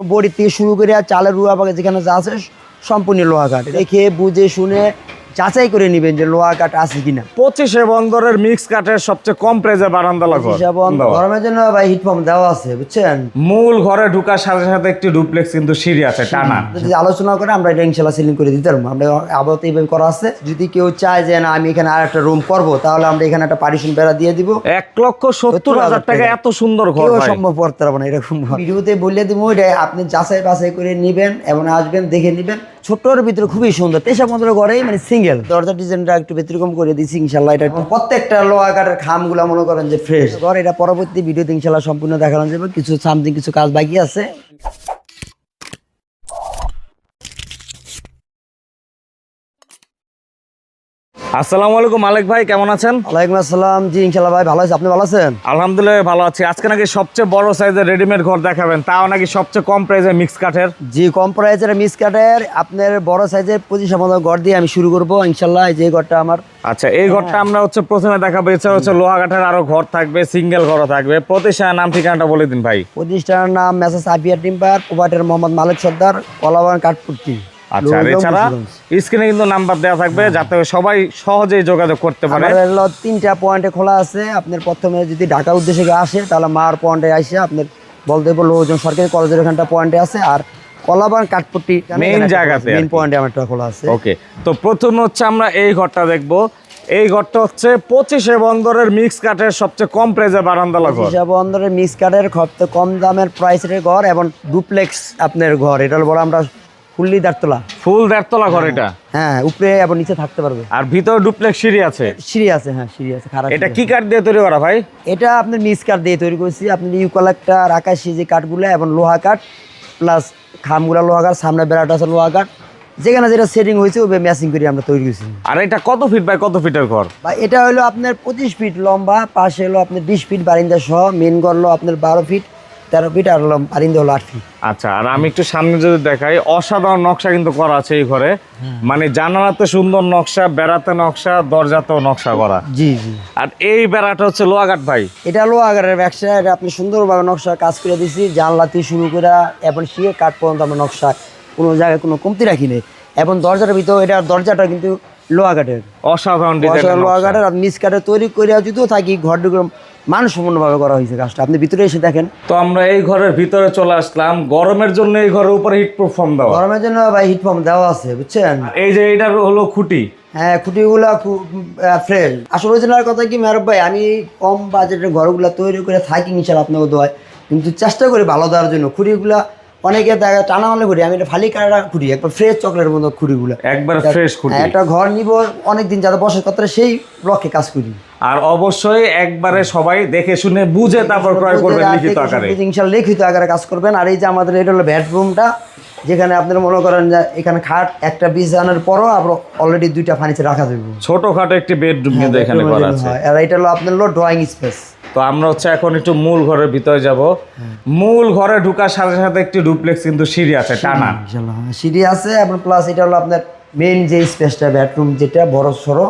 বড়ি থেকে শুরু করে চালের রুয়া বাগে যেখানে যা আছে সম্পূর্ণ লোহা কাঠ দেখে বুঝে শুনে যাচাই করে নেবেন যে লোহা কাঠ আছে কিনা। পঁচিশে বন্দরের মিক্স কাঠের সবচেয়ে কম প্রাইজে হিসাব দেওয়া। গরমের জন্য ভাই হিট পাম্প দেওয়া আছে বুঝছেন? মূল ঘরে ঢুকার সাথে সাথে একটি ডুপ্লেক্স কিন্তু সিঁড়ি আছে টানা। যদি আলোচনা করে আমরা এটা ইনশাল্লাহ সিলিং করে দিতে পারব। আমরা আপাতত এইভাবে করা আছে। যদি কেউ চায় যে না আমি এখানে আর একটা রুম করব তাহলে আমরা এখানে একটা পারিশন বেড়া দিয়ে দিব। এক লক্ষ সত্তর হাজার টাকা এত সুন্দর ঘর সম্ভব করতে পারব না এরকম ভিডিওতে বলে দিব এটা আপনি যাচাই বাছাই করে নেবেন এবং আসবেন দেখে নেবেন। ছোট্টর ভিতরে খুবই সুন্দর। তেসা পনেরো ঘরেই মানে সিঙ্গেল দরজা ডিজাইনটা একটু ব্যতিক্রম করে দিচ্ছি ইনশাল্লাহ। এটা প্রত্যেকটা লোহা খাম খামগুলো মনে করেন যে ফ্রেশ ঘর এটা পরবর্তী ভিডিওতে ইনশাল্লাহ সম্পূর্ণ দেখানো যাবে। কিছু সামথিং কিছু কাজ বাকি আছে। আসসালামু আলাইকুম মালিক ভাই কেমন আছেন? ওয়ালাইকুম আসসালাম। জি ইনশাল্লাহ ভাই ভালো আছে। আপনি ভালো আছেন? আলহামদুলিল্লাহ ভালো আছি। আজকে নাকি সবচেয়ে বড় সাইজের রেডিমেড ঘর দেখাবেন। তাও নাকি সবচেয়ে কম প্রাইসে মিক্স কাঠের? জি কম প্রাইসের মিস কাঠের। আপনার বড় সাইজের পঁচিশ মতো ঘর দিয়ে আমি শুরু করব ইনশাল্লাহ যে ঘরটা আমার। আচ্ছা এই ঘরটা আমরা হচ্ছে প্রথমে দেখাবো। এছাড়া হচ্ছে লোহা কাঠের আরও ঘর থাকবে সিঙ্গেল ঘরও থাকবে। প্রতিষ্ঠানের নাম ঠিকানাটা বলে দিন ভাই। প্রতিষ্ঠানের নাম মেসাস আপিয়া টিম্পার প্রোভাইডার মোহাম্মদ মালিক সর্দার কলাবান কাঠপুর্তি আচ্ছা এছাড়া স্ক্রিনে কিন্তু নাম্বার দেওয়া থাকবে যাতে সবাই সহজেই যোগাযোগ করতে পারে। তিনটা পয়েন্টে খোলা আছে। আপনার প্রথমে যদি ঢাকার উদ্দেশ্যে আসে তাহলে মার পয়েন্টে আসে আপনার বলতে বলব ওজন সরকারি কলেজের এখানটা পয়েন্টে আছে। আর কলাবান কাঠপুর্তি Main জায়গাতে মেইন পয়েন্টে আমারটা খোলা আছে। ওকে তো প্রথম হচ্ছে আমরা এই ঘরটা দেখব। এই ঘরটা হচ্ছে পঁচিশে বন্দরের মিক্স কাঠের সবচেয়ে কম প্রাইসে বারান্দালা ঘর। হিসাব অন্দরের মিস কাঠের সবচেয়ে কম দামের প্রাইসের ঘর এবং ডুপ্লেক্স আপনার ঘর। এটা বড় আমরা ফুললি দাঁড়তলা। ফুল দেড়তলা ঘর এটা? হ্যাঁ উপরে এবং নিচে থাকতে পারবে। আর ভিতরে ডুপ্লেক্স সিঁড়ি আছে? সিঁড়ি আছে হ্যাঁ সিঁড়ি আছে খারাপ এটা কি কাঠ দিয়ে তৈরি করা ভাই? এটা আপনার মিস কাঠ দিয়ে তৈরি করেছি। আপনি ইউকালাক্টার আকাশি যে কাঠগুলো এবং লোহা কাঠ প্লাস খামগুলা লোহা কাঠ সামনে বেড়াটা আছে লোহা কাঠ যেখানে যেটা সেটিং হয়েছে ওই ম্যাচিং করে আমরা তৈরি করেছি। আর এটা কত ফিট বাই কত ফিটের ঘর? বা এটা হলো আপনার পঁচিশ ফিট লম্বা পাশে হলো আপনার বিশ ফিট বারিন্দা সহ মেন ঘর হলো আপনার বারো ফিট তেরো ফিট আর হলো বারিন্দা হলো আট ফিট আচ্ছা আর আমি একটু সামনে যদি দেখাই অসাধারণ নকশা কিন্তু করা আছে এই ঘরে। মানে জানালাতে সুন্দর নকশা বেড়াতে নকশা দরজাতেও নকশা করা। জি জি। আর এই বেড়াটা হচ্ছে লোহাঘাট ভাই। এটা আগারের ব্যবসা এটা আপনি সুন্দরভাবে নকশা কাজ করে দিছি জানলা থেকে শুরু করে এখন শিয়ে কাঠ পর্যন্ত আমরা নকশা কোনো জায়গায় কোনো কমতি রাখি নেই। এবং দরজাটার ভিতর এটা দরজাটা কিন্তু কাঠের অসাধারণ কাঠের আর মিস কাঠের তৈরি করে যদিও থাকি ঘরটুকু মানসম্পন্নভাবে করা হয়েছে কাজটা। আপনি ভিতরে এসে দেখেন। তো আমরা এই ঘরের ভিতরে চলে আসলাম। গরমের জন্য এই ঘরের উপরে হিট প্রুফ দেওয়া। গরমের জন্য ভাই হিট পাম্প দেওয়া আছে বুঝছেন? এই যে এইটার হলো খুঁটি। হ্যাঁ খুঁটিগুলো ফ্রেশ আসলে অরিজিনাল কথা কি মেহরব ভাই আমি কম বাজেটের ঘরগুলো তৈরি করে থাকি ইনশাল আপনাকে দোয়ায়। কিন্তু চেষ্টা করি ভালো দেওয়ার জন্য। খুঁটিগুলো অনেকে দেখা টানা মানে খুঁটি। আমি এটা ফালি কাটা খুঁটি একবার ফ্রেশ চকলেটের মতো খুঁটিগুলো। একবার ফ্রেশ খুঁটি। হ্যাঁ, একটা ঘর নিব অনেকদিন যাতে বসে কথা সেই লক্ষ্যে কাজ করি। আর অবশ্যই একবারে সবাই দেখে শুনে বুঝে তারপর ক্রয় করবেন লিখিত আকারে। ইনশাল্লাহ লিখিত আকারে কাজ করবেন। আর এই যে আমাদের এটা হলো বেডরুমটা যেখানে আপনারা মনে করেন যে এখানে খাট একটা বিছানার পরও আবার অলরেডি দুইটা ফার্নিচার রাখা যাবে। ছোটখাটো একটি বেডরুম কিন্তু এখানে করা আছে। আর এটা হলো আপনার হলো ড্রয়িং স্পেস তো আমরা হচ্ছে এখন একটু মূল ঘরের ভিতরে যাব। মূল ঘরে ঢুকার সাথে সাথে একটি ডুপ্লেক্স কিন্তু সিঁড়ি আছে টানা। হ্যাঁ, সিঁড়ি আছে এবং প্লাস এটা হলো আপনার মেইন যে স্পেসটা বেডরুম যেটা বড় সড়ো।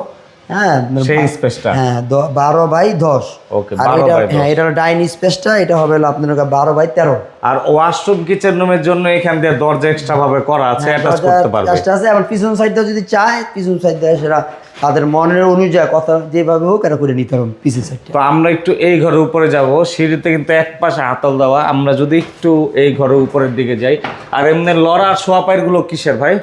হ্যাঁ সেই স্পেসটা হ্যাঁ বারো বাই দশ। Okay, আর 12 এটা হ্যাঁ এটা হলো ডাইন স্পেসটা এটা হবে হলো আপনার বারো বাই তেরো। আর ওয়াশরুম কিচেন রুমের জন্য এখান দিয়ে দরজা এক্সট্রা ভাবে করা আছে অ্যাটাচ করতে পারবে। আছে এবং পিছন সাইডটা যদি চায় পিছন সাইড সেটা তাদের মনের অনুযায়ী কথা যেভাবে হোক এটা করে নিতে পিছন সাইডটা তো আমরা একটু এই ঘরের উপরে যাব সিঁড়িতে কিন্তু এক পাশে হাতল দেওয়া আমরা যদি একটু এই ঘরের উপরের দিকে যাই। আর এমনি লড়ার সোয়াপাইরগুলো কিসের ভাই?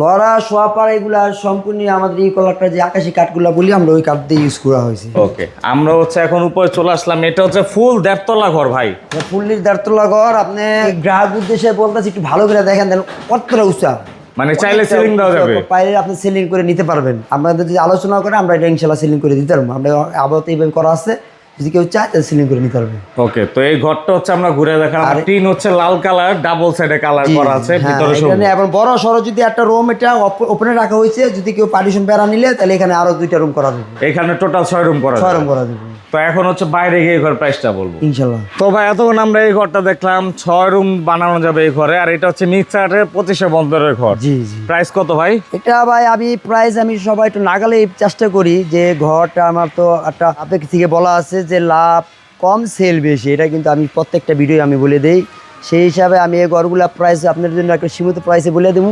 লড়া সোয়াপার এগুলা সম্পূর্ণ আমাদের এই কলারটা যে আকাশি কাঠগুলা বলি আমরা ওই কাঠ দিয়ে ইউজ করা হয়েছে। ওকে আমরা হচ্ছে এখন উপরে চলে আসলাম। এটা হচ্ছে ফুল দেড়তলা ঘর ভাই। ফুল্লির দাঁড়তলা ঘর। আপনি গ্রাহক উদ্দেশ্যে বলতেছি একটু ভালো করে দেখেন দেন কতটা উঁচা। মানে চাইলে সিলিং দেওয়া যাবে। পাইলে আপনি সেলিং করে নিতে পারবেন। আপনাদের যদি আলোচনা করে আমরা এটা ইনশাল্লাহ সেলিং করে দিতে পারব। আমরা আপাতত এইভাবে করা আছে। যদি কেউ চায় তাহলে সেলিং করে নিতে পারবে। ওকে তো এই ঘরটা হচ্ছে আমরা ঘুরে দেখালাম। আর টিন হচ্ছে লাল কালার ডাবল সাইডে কালার করা আছে হ্যাঁ, ভিতরে সবুজ। এবং বড় সড়ো যদি একটা রুম এটা ওপেনে রাখা হয়েছে যদি কেউ পার্টিশন বেড়া নিলে তাহলে এখানে আরও দুইটা রুম করা যাবে। এখানে টোটাল ছয় রুম করা ছয় রুম করা যাবে। তো এখন হচ্ছে বাইরে গিয়ে এই ঘর প্রাইসটা বলব। ইনশাল্লাহ। তো ভাই এতক্ষণ আমরা এই ঘরটা দেখলাম ছয় রুম বানানো যাবে এই ঘরে আর এটা হচ্ছে মিক্সারের পঁচিশে বন্দরের ঘর। জি জি। প্রাইস কত ভাই? এটা ভাই আমি প্রাইস আমি সবাই একটু নাগালে চেষ্টা করি যে ঘরটা আমার তো একটা আপেক্ষ থেকে বলা আছে যে লাভ কম সেল বেশি এটা কিন্তু আমি প্রত্যেকটা ভিডিও আমি বলে দেই। সেই হিসাবে আমি এই গড়গুলা প্রাইস আপনার জন্য একটা সীমিত প্রাইসে বলে দেবো।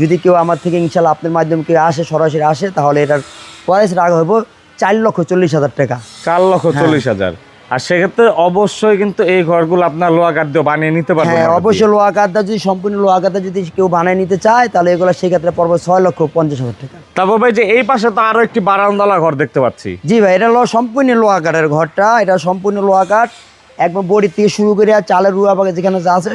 যদি কেউ আমার থেকে ইনশাল্লাহ আপনার মাধ্যমে কেউ আসে সরাসরি আসে তাহলে এটার প্রাইস রাখা হব চার লক্ষ চল্লিশ হাজার টাকা। চার লক্ষ চল্লিশ হাজার। আর সেক্ষেত্রে অবশ্যই কিন্তু এই ঘরগুলো আপনার লোহা কাঠ দিয়ে বানিয়ে নিতে পারবেন হ্যাঁ অবশ্যই লোহা কাঠটা যদি সম্পূর্ণ লোহা কাঠটা যদি কেউ বানিয়ে নিতে চায় তাহলে এগুলো সেক্ষেত্রে পড়বে ছয় লক্ষ পঞ্চাশ হাজার টাকা। তারপর ভাই যে এই পাশে তো আরও একটি বারান্দালা ঘর দেখতে পাচ্ছি। জি ভাই এটা হলো সম্পূর্ণ লোহা কাঠের ঘরটা এটা সম্পূর্ণ লোহা কাঠ একবার বড়ি থেকে শুরু করে আর চালের রুয়া বাগে যেখানে যা আছে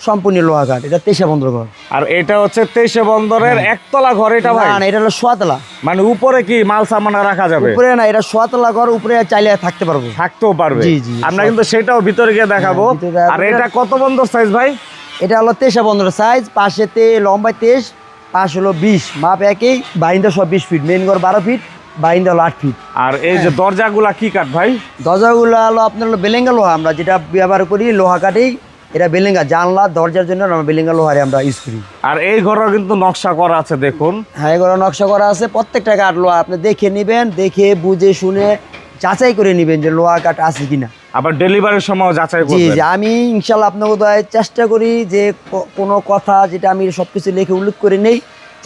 সম্পূর্ণ লোহা কাঠ এটা তেইশে বন্ধ ঘর আর এটা হচ্ছে তেইশে বন্দরের একতলা ঘর এটা ভাই? না এটা হলো সোয়াতলা। মানে উপরে কি মাল সামান রাখা যাবে? উপরে না এটা সোয়াতলা ঘর উপরে চাইলে থাকতে পারব। থাকতেও পারবে। জি, জি, আমরা কিন্তু সেটাও ভিতরে গিয়ে দেখাবো। হ্যাঁ, আর এটা কত বন্দর সাইজ ভাই? এটা হলো তেইশে বন্ধ সাইজ পাশে পাশেতে লম্বায় তেইশ পাশ হলো বিশ। মাপ একই বাইন্দা সব বিশ ফিট মেন ঘর বারো ফিট বাইন্দা হলো আট ফিট আর এই যে দরজাগুলা কি কাঠ ভাই? দরজাগুলো হলো আপনার হলো বেলেঙ্গা লোহা। আমরা যেটা ব্যবহার করি লোহা কাঠেই এটা বেলেঙ্গা। জানলা দরজার জন্য আমরা বেলেঙ্গা লোহারে আমরা ইউজ করি। আর এই ঘরও কিন্তু নকশা করা আছে দেখুন। হ্যাঁ এগুলো নকশা করা আছে। প্রত্যেকটা কাঠ লোহা আপনি দেখে নেবেন দেখে বুঝে শুনে যাচাই করে নেবেন যে লোহা কাঠ আছে কিনা। আবার ডেলিভারির সময় যাচাই জি জি আমি ইনশাল্লাহ আপনাকে কোথায় চেষ্টা করি যে কোনো কথা যেটা আমি সব কিছু লিখে উল্লেখ করে নেই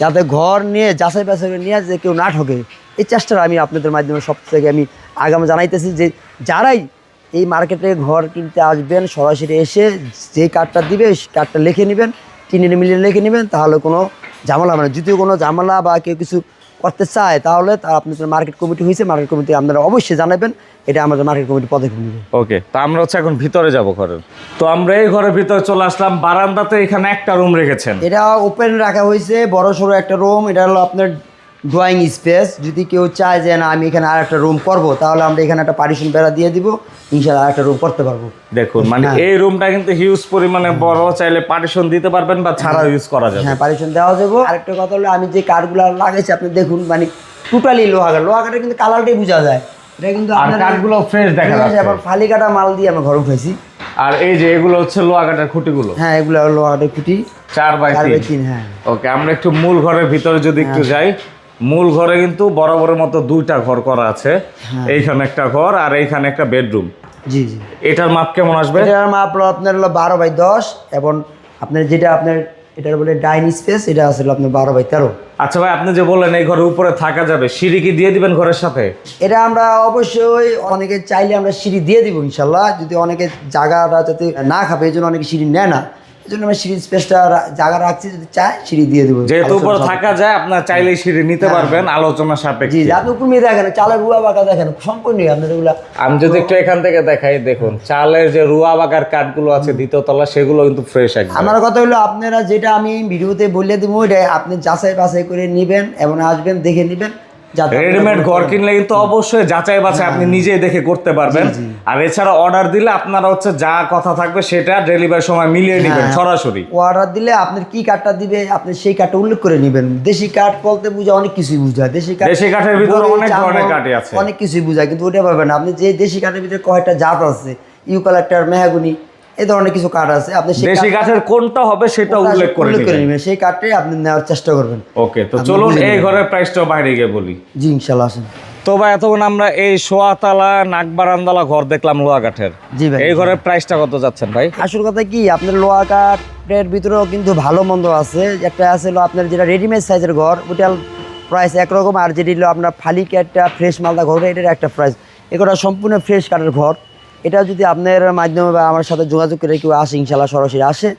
যাতে ঘর নিয়ে যাচাই বাছাই নিয়ে যে কেউ না ঠকে। এই চেষ্টাটা আমি আপনাদের মাধ্যমে সব থেকে আমি আগাম জানাইতেছি যে যারাই এই মার্কেটে ঘর কিনতে আসবেন সরাসরি এসে যে কার্ডটা দিবে সেই কার্ডটা লিখে নেবেন টিনের মিলিয়ে লিখে নেবেন তাহলে কোনো ঝামেলা হবে না। যদি কোনো ঝামেলা বা কেউ কিছু করতে চায় তাহলে তার আপনাদের মার্কেট কমিটি হয়েছে মার্কেট কমিটি আপনারা অবশ্যই জানাবেন এটা আমাদের মার্কেট কমিটি পদক্ষেপ নেবে ওকে তো আমরা হচ্ছে এখন ভিতরে যাব ঘরের তো আমরা এই ঘরের ভিতরে চলে আসলাম বারান্দাতে এখানে একটা রুম রেখেছেন। এটা ওপেন রাখা হয়েছে বড় সড়ো একটা রুম এটা হলো আপনার ড্রয়িং স্পেস যদি কেউ চায় যে না আমি এখানে আর একটা রুম করব তাহলে আমরা এখানে একটা পার্টিশন বেড়া দিয়ে দিব। ইনশাল্লাহ আর একটা রুম করতে পারব। দেখুন মানে হ্যাঁ। এই রুমটা কিন্তু হিউজ পরিমাণে বড় চাইলে পার্টিশন দিতে পারবেন বা ছাড়াও ইউজ করা যাবে। হ্যাঁ পার্টিশন দেওয়া যাবে। আরেকটা কথা হলো আমি যে কাঠগুলো লাগাইছি আপনি দেখুন মানে টোটালি লোহা কাঠ লোহা কাঠের কিন্তু কালারটাই বোঝা যায়। এটা কিন্তু আপনার- কাঠগুলো ফ্রেশ দেখা যাচ্ছে। আবার ফালি কাটা মাল দিয়ে আমি ঘর উঠেছি আর এই যে এগুলো হচ্ছে লোহা কাঠের খুঁটিগুলো। হ্যাঁ এগুলো হলো লোহা কাঠের খুঁটি। চার বাই তিন। তিন হ্যাঁ। ওকে আমরা একটু মূল ঘরের ভিতরে যদি একটু যাই। মূল ঘরে কিন্তু বরাবরের মতো দুইটা ঘর করা আছে। হ্যাঁ। এইখানে একটা ঘর আর এইখানে একটা বেডরুম। জি জি। এটার মাপ কেমন আসবে? এটার মাপ আপনার হলো বারো বাই দশ এবং আপনার যেটা আপনার এটার বলে ডাইনিং স্পেস এটা আসলে আপনার বারো বাই তেরো। আচ্ছা ভাই আপনি যে বললেন এই ঘরের উপরে থাকা যাবে সিঁড়ি কি দিয়ে দিবেন ঘরের সাথে? এটা আমরা অবশ্যই অনেকে চাইলে আমরা সিঁড়ি দিয়ে দিব ইনশাল্লাহ যদি অনেকে জায়গাটা যাতে না খাবে এই জন্য অনেকে সিঁড়ি নেয় না। এই জন্য আমরা সিঁড়ি স্পেসটা জায়গা রাখছি যদি চায় সিঁড়ি দিয়ে দেবো। যেহেতু উপরে থাকা যায় আপনার চাইলেই সিঁড়ি নিতে পারবেন আলোচনা সাপেক্ষে। জি আপনি কুমিয়ে দেখেন চালের রুয়া বাঁকা দেখেন সম্পূর্ণই আপনার এগুলা। আমি যদি একটু এখান থেকে দেখাই দেখুন চালের যে রুয়া বাগার কাঠগুলো আছে দ্বিতীয় তলা সেগুলো কিন্তু ফ্রেশ একদম। আমার কথা হলো আপনারা যেটা আমি ভিডিওতে বলে দিব ওইটা আপনি যাচাই বাছাই করে নেবেন এবং আসবেন দেখে নেবেন। রেডিমেড ঘর কিনলে কিন্তু অবশ্যই যাচাই বাছাই আপনি নিজেই দেখে করতে পারবেন। আর এছাড়া অর্ডার দিলে আপনারা হচ্ছে যা কথা থাকবে সেটা ডেলিভারি সময় মিলিয়ে নেবেন হ্যাঁ। সরাসরি। অর্ডার দিলে আপনার কি কাঠটা দিবে আপনি সেই কাঠটা উল্লেখ করে নেবেন। দেশি কাঠ বলতে বুঝা অনেক কিছুই বুঝায়। দেশি কাঠ দেশি কাঠের ভিতরে অনেক ধরনের কাঠই আছে। অনেক কিছুই বুঝায় কিন্তু ওটা পাবেন আপনি যে দেশি কাঠের ভিতরে কয়টা জাত আছে ইউকালেক্টার মেহাগুনি এই ধরনের কিছু কাঠ আছে। আপনি দেশি কাঠের কোনটা হবে সেটা উল্লেখ করে নেবেন। সেই কাঠটাই আপনি নেওয়ার চেষ্টা করবেন। ওকে তো চলুন এই ঘরের প্রাইসটাও বাইরে গিয়ে বলি। জি ইনশাল্লাহ আসেন। তো ভাই এতক্ষণ আমরা এই সোয়াতালা নাকবারান্দালা ঘর দেখলাম লোহা কাঠের। জি ভাই। এই ঘরের প্রাইসটা কত যাচ্ছেন ভাই? আসল কথা কি আপনার লোহা কাঠের ভিতরেও কিন্তু ভালো মন্দ আছে। একটা আছে আপনার যেটা রেডিমেড সাইজের ঘর ওটার প্রাইস একরকম। আর যেটি হলো আপনার ফালি কাঠটা ফ্রেশ মালদা ঘর এটার একটা প্রাইস এগুলো সম্পূর্ণ ফ্রেশ কাঠের ঘর। এটা যদি আপনার মাধ্যমে বা আমার সাথে যোগাযোগ করে কেউ আসে ইনশাল্লাহ সরাসরি আসে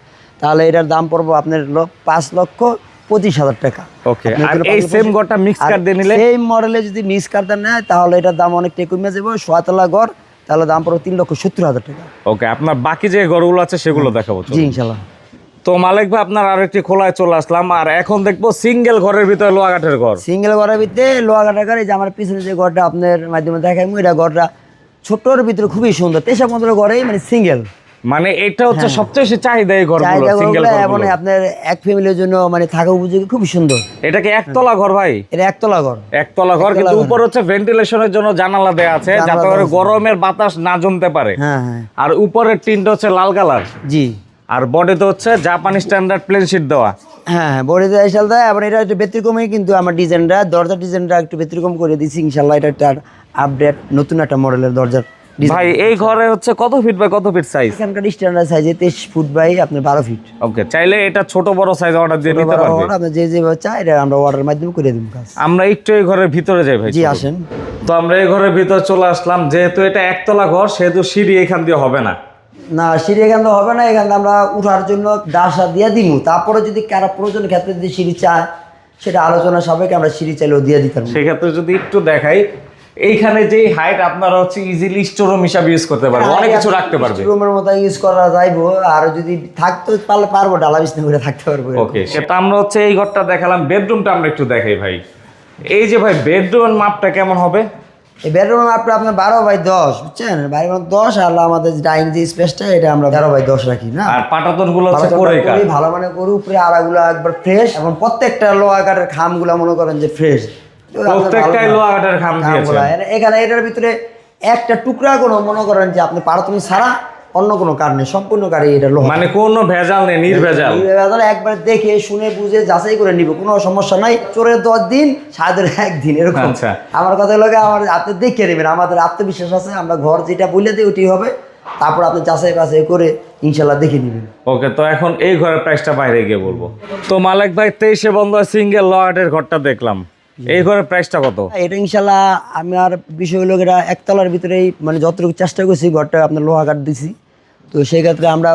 তাহলে এটার দাম পড়ব আপনার পাঁচ লক্ষ পঁচিশ হাজার টাকা। ওকে আর এই সেম মিক্স দিয়ে নিলে? মডেলে যদি মিক্স নেয় তাহলে এটার দাম অনেকটাই কমে যাবে। সোয়াতলা ঘর তাহলে দাম পড়বে তিন লক্ষ সত্তর হাজার টাকা। ওকে আপনার বাকি যে ঘরগুলো আছে সেগুলো দেখাবো চলুন। জি ইনশাল্লাহ তো মালিক ভাই আপনার আরও একটি খোলায় চলে আসলাম আর এখন দেখব সিঙ্গেল ঘরের ভিতরে কাঠের ঘর সিঙ্গেল ঘরের ভিতরে লোহা কাটা করে যে আমার পিছনে যে ঘরটা আপনার মাধ্যমে দেখাই এটা ঘরটা ছোট্টর ভিতরে খুবই সুন্দর। তেসা পনেরো ঘরেই মানে সিঙ্গেল মানে এটা হচ্ছে সবচেয়ে বেশি চাহিদা এই ঘরগুলো। সিঙ্গেল আপনার এক ফ্যামিলির জন্য মানে থাকা উপযোগী খুবই সুন্দর। এটা কি একতলা ঘর ভাই? এটা একতলা ঘর। একতলা ঘর কিন্তু উপর হচ্ছে ভেন্টিলেশনের জন্য জানালা দেয়া আছে যাতে করে গরমের বাতাস না জমতে পারে। হ্যাঁ হ্যাঁ। আর উপরের টিনটা হচ্ছে লাল কালার। জি। আর বডিতে হচ্ছে জাপানি স্ট্যান্ডার্ড প্লেন শিট দেওয়া। হ্যাঁ হ্যাঁ বড়িতে আইসাল দেয় এবং এটা একটু ব্যতিক্রমই কিন্তু আমার ডিজাইনটা দরজার ডিজাইনটা একটু ব্যতিক্রম করে দিচ্ছি ইনশাল্লাহ এটা একটা আপডেট নতুন একটা মডেলের দরজার ভাই এই ঘরে হচ্ছে কত ফিট বাই কত ফিট সাইজ এখানকার স্ট্যান্ডার্ড সাইজে তেইশ ফুট বাই আপনার বারো ফিট ওকে চাইলে এটা ছোট বড় সাইজ অর্ডার দিয়ে নিতে পারবে। আপনার যে যেভাবে চাই এটা আমরা অর্ডারের মাধ্যমে করে দিব কাজ। আমরা একটু এই ঘরের ভিতরে যাই ভাই জি আসেন। তো আমরা এই ঘরের ভিতরে চলে আসলাম যেহেতু এটা একতলা ঘর সেহেতু সিঁড়ি এখান দিয়ে হবে না। না সিঁড়ি এখান হবে না এখান আমরা উঠার জন্য দাসা দিয়ে দিব তারপরে যদি কারও প্রয়োজন ক্ষেত্রে যদি সিঁড়ি চায় সেটা আলোচনা সাপেক্ষে আমরা সিঁড়ি চাইলেও দিয়ে দিতাম সেক্ষেত্রে যদি একটু দেখাই এইখানে যে হাইট আপনারা হচ্ছে ইজিলি স্টোরুম হিসাবে ইউজ করতে পারবে অনেক কিছু রাখতে পারবে। রুমের মতো ইউজ করা যাইবো আর যদি থাকতে পারলে পারব ডালা বিছনা করে থাকতে পারব। ওকে সেটা আমরা হচ্ছে এই ঘরটা দেখালাম বেডরুমটা আমরা একটু দেখাই ভাই। এই যে ভাই বেডরুমের মাপটা কেমন হবে? এই বেডরুম আপনার আপনার বারো বাই দশ বুঝছেন? বারো বাই দশ আর আমাদের ডাইনিং যে স্পেসটা এটা আমরা তেরো বাই দশ রাখি না? আর পাটাতনগুলো ভালো মানে করি উপরে আড়াগুলো একবার ফ্রেশ এবং প্রত্যেকটা লোহা কাঠের খামগুলো মনে করেন যে ফ্রেশ প্রত্যেকটাই লোহা কাঠের খাম এখানে এটার ভিতরে একটা টুকরা কোনো মনে করেন যে আপনি পারতনি ছাড়া অন্য কোনো নেই সম্পূর্ণ কাঠই এটা লোহা। মানে কোনো ভেজাল নেই নির্ভেজাল। তাহলে একবার দেখে শুনে বুঝে যাচাই করে নিব কোনো সমস্যা নাই। চোরের দশ দিন সাদের একদিন এরকম। আচ্ছা। আমার কথা হলো আমার আপনি দেখে নেবেন আমাদের আত্মবিশ্বাস আছে আমরা ঘর যেটা বলে দিই ওটি হবে। তারপর আপনি যাচাই বাছাই করে ইনশাল্লাহ দেখে নেবেন। ওকে তো এখন এই ঘরের প্রাইসটা বাইরে গিয়ে বলব। তো মালিক ভাই তেইশে বন্ধ সিঙ্গেল লটের ঘরটা দেখলাম। এই ঘরের প্রাইসটা কত? এটা ইনশাল্লাহ আমার বিষয় হলো এটা একতলার ভিতরেই মানে যতটুকু চেষ্টা করছি ঘরটা আপনার লোহা কাঠ দিছি। তো সেই ক্ষেত্রে আমরা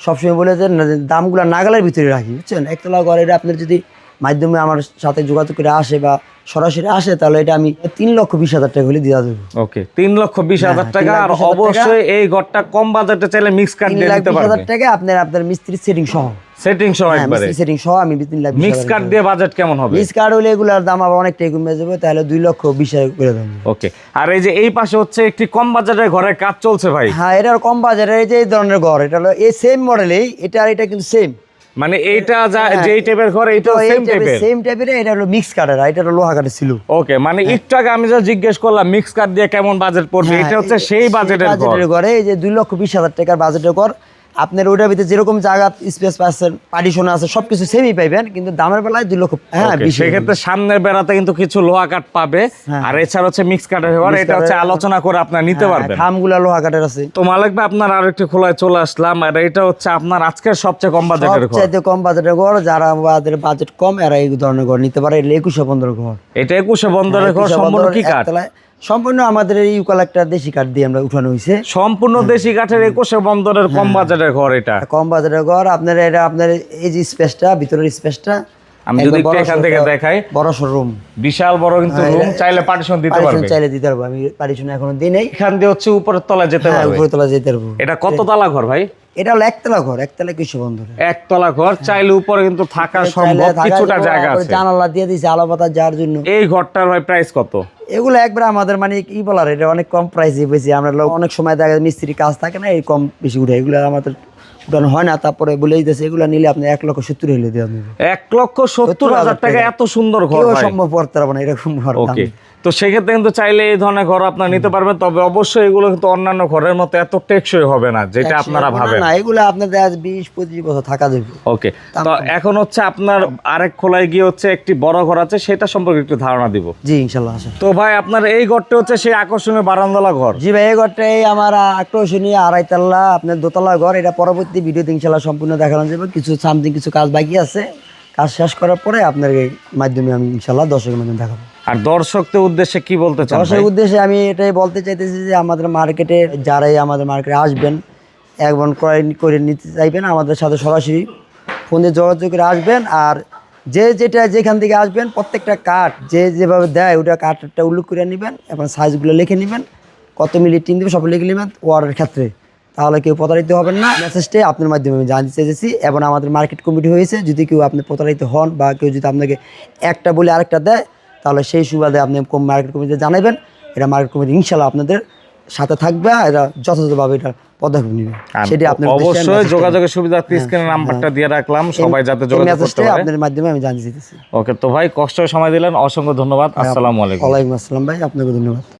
সবসময় বলে যে দামগুলো নাগালের ভিতরে রাখি, বুঝছেন? একতলা এটা আপনার যদি মাধ্যমে আমার সাথে যোগাযোগ করে আসে বা সরাসরি আসে তাহলে এটা আমি তিন লক্ষ বিশ হাজার টাকা হলে দিয়ে দেবো ওকে তিন লক্ষ বিশ হাজার টাকা আর। অবশ্যই এই ঘরটা কম বাজেটে চাইলে মিক্স তিন দিয়ে নিতে বিশ পারবে। হাজার টাকা আপনার আপনার মিস্ত্রির সেটিং সহ। সেটিং সহ হ্যাঁ একবারে। মিস্ত্রি সেটিং সহ আমি তিন লাখ মিক্স হাজার দিয়ে বাজেট কেমন হবে? মিস কার্ড হলে এগুলোর দাম আবার অনেকটাই কমে যাবে তাহলে দুই লক্ষ বিশ হাজার করে দেবো ওকে আর এই যে এই পাশে হচ্ছে একটি কম বাজেটের ঘরের কাজ চলছে ভাই। হ্যাঁ এটার কম বাজারের এই যে এই ধরনের ঘর এটা হলো এই সেম মডেলেই এটা আর এটা কিন্তু সেম মানে এইটা যা যেই টাইপের ঘর এইটাও সেম টাইপের সেম টাইপের এটা হলো মিক্স কাটার এটা হলো লোহা কাঠের ছিল। ওকে মানে একটু আগে আমি যা জিজ্ঞেস করলাম মিক্স কাট দিয়ে কেমন বাজেট পড়বে? হ্যাঁ, এটা হচ্ছে সেই বাজেটের ঘর বাজেটের ঘরে। এই যে 2 লক্ষ বিশ হাজার টাকার বাজেটের ঘর আপনার ওটার ভিতরে যেরকম জায়গা স্পেস পাচ্ছেন পার্টিশন আছে সবকিছু সেমই পাইবেন কিন্তু দামের বেলায় দুই লক্ষ হ্যাঁ সেক্ষেত্রে সামনের বেড়াতে কিন্তু কিছু লোহা কাঠ পাবে। হ্যাঁ। আর এছাড়া হচ্ছে মিক্স কাঠের Mix এটা হচ্ছে আলোচনা করে আপনার নিতে হ্যাঁ, পারবেন। খামগুলা লোহা কাঠের আছে। তো মালিক ভাই আপনার আর একটু খোলায় চলে আসলাম আর এটা হচ্ছে আপনার আজকের সবচেয়ে কম বাজেটের ঘর। সবচাইতে কম বাজেটের ঘর যারা আমাদের বাজেট কম এরা এই ধরনের ঘর নিতে পারে একুশে পনেরো ঘর। এটা একুশে বন্দরের ঘর একুশে সম্পূর্ণ কি কাঠ? সম্পূর্ণ আমাদের এই ইউকালাক্টার দেশি কাঠ দিয়ে আমরা উঠানো হয়েছে সম্পূর্ণ দেশি কাঠের একুশে বন্দরের কম বাজারের ঘর এটা। কম বাজারের ঘর আপনার এটা আপনার এই যে স্পেসটা ভিতরের স্পেসটা আমি যদি এখান থেকে দেখাই। বড় রুম বিশাল বড় কিন্তু হ্যাঁ, রুম চাইলে পার্টিশন দিতে পারবে। চাইলে দিতে পারব আমি পারিশন এখনও দিই নেই। এখান দিয়ে হচ্ছে উপরের তলায় যেতে হ্যাঁ পারবে। উপরে তলা যেতে পারব। এটা কত তালা ঘর ভাই? এটা হলো একতলা ঘর একতলা কৃষি একতলা ঘর চাইলে উপরে কিন্তু থাকা সম্ভব কিছুটা জায়গা আছে। জানালা দিয়ে দিয়েছে আলো যাওয়ার জন্য। এই ঘরটার ভাই প্রাইস কত? এগুলো একবার আমাদের মানে কি বলার এটা অনেক কম প্রাইসে আমরা লোক অনেক সময় দেখা মিস্ত্রি কাজ থাকে না এই কম বেশি উঠে। এগুলো আমাদের উঠানো হয় না তারপরে বলে দিতেছে এগুলো নিলে আপনি এক লক্ষ সত্তর দেওয়া এক লক্ষ সত্তর হাজার টাকা এত সুন্দর ঘর সম্ভব করতে পারব না এরকম ঘর তো সেক্ষেত্রে কিন্তু চাইলে এই ধরনের ঘর আপনার নিতে পারবেন তবে অবশ্যই এগুলো কিন্তু অন্যান্য ঘরের মতো এত টেকসই হবে না যেটা আপনারা ভাবেন। না এগুলো আপনার দেখা যায় বিশ পঁচিশ বছর থাকা যাবে ওকে তো এখন হচ্ছে আপনার আরেক খোলায় গিয়ে হচ্ছে একটি বড় ঘর আছে সেটা সম্পর্কে একটু ধারণা দিব। জি ইনশাল্লাহ তো ভাই আপনার এই ঘরটা হচ্ছে সেই আকর্ষণীয় বারান্দলা ঘর। জি ভাই এই ঘরটাই আমার আকর্ষণীয় আড়াইতলা আপনার দোতলা ঘর। এটা পরবর্তী ভিডিওতে ইনশাল্লাহ সম্পূর্ণ দেখানো যাবে। কিছু সামথিং কিছু কাজ বাকি আছে। কাজ শেষ করার পরে আপনার মাধ্যমে আমি ইনশাল্লাহ দর্শকের মাধ্যমে দেখাবো। আর দর্শকদের উদ্দেশ্যে কি বলতে চান ভাই? দর্শকের উদ্দেশ্যে আমি এটাই বলতে চাইতেছি যে আমাদের মার্কেটে যারাই আমাদের মার্কেটে আসবেন একবার ক্রয় করে নিতে চাইবেন আমাদের সাথে সরাসরি ফোনে যোগাযোগ করে আসবেন আর যে যেটা যেখান থেকে আসবেন প্রত্যেকটা কাঠ যে যেভাবে দেয় ওটা কাঠটা উল্লেখ করে নেবেন এবং সাইজগুলো লিখে নেবেন কত মিলি টিন দেবে সব লিখে নেবেন ওয়ারের ক্ষেত্রে তাহলে কেউ প্রতারিত হবেন না মেসেজটাই আপনার মাধ্যমে আমি জানতে চাইতেছি এবং আমাদের মার্কেট কমিটি হয়েছে যদি কেউ আপনি প্রতারিত হন বা কেউ যদি আপনাকে একটা বলে আরেকটা দেয় তাহলে সেই সুবাদে আপনি মার্কেট কমিটিতে জানাবেন এটা মার্কেট কমিটি ইনশাল্লাহ আপনাদের সাথে থাকবে এরা যথাযথভাবে এটা পদক্ষেপ নেবে। সেটি আপনার অবশ্যই যোগাযোগের সুবিধা স্ক্রিনের নাম্বারটা দিয়ে রাখলাম। সবাই যাতে যোগাযোগ করতে পারে। আপনাদের মাধ্যমে আমি জানিয়ে দিতেছি। ওকে তো ভাই কষ্ট সময় দিলেন। অসংখ্য ধন্যবাদ। আসসালামু আলাইকুম। ওয়ালাইকুম আসসালাম ভাই আপনাকে ধন্যবাদ।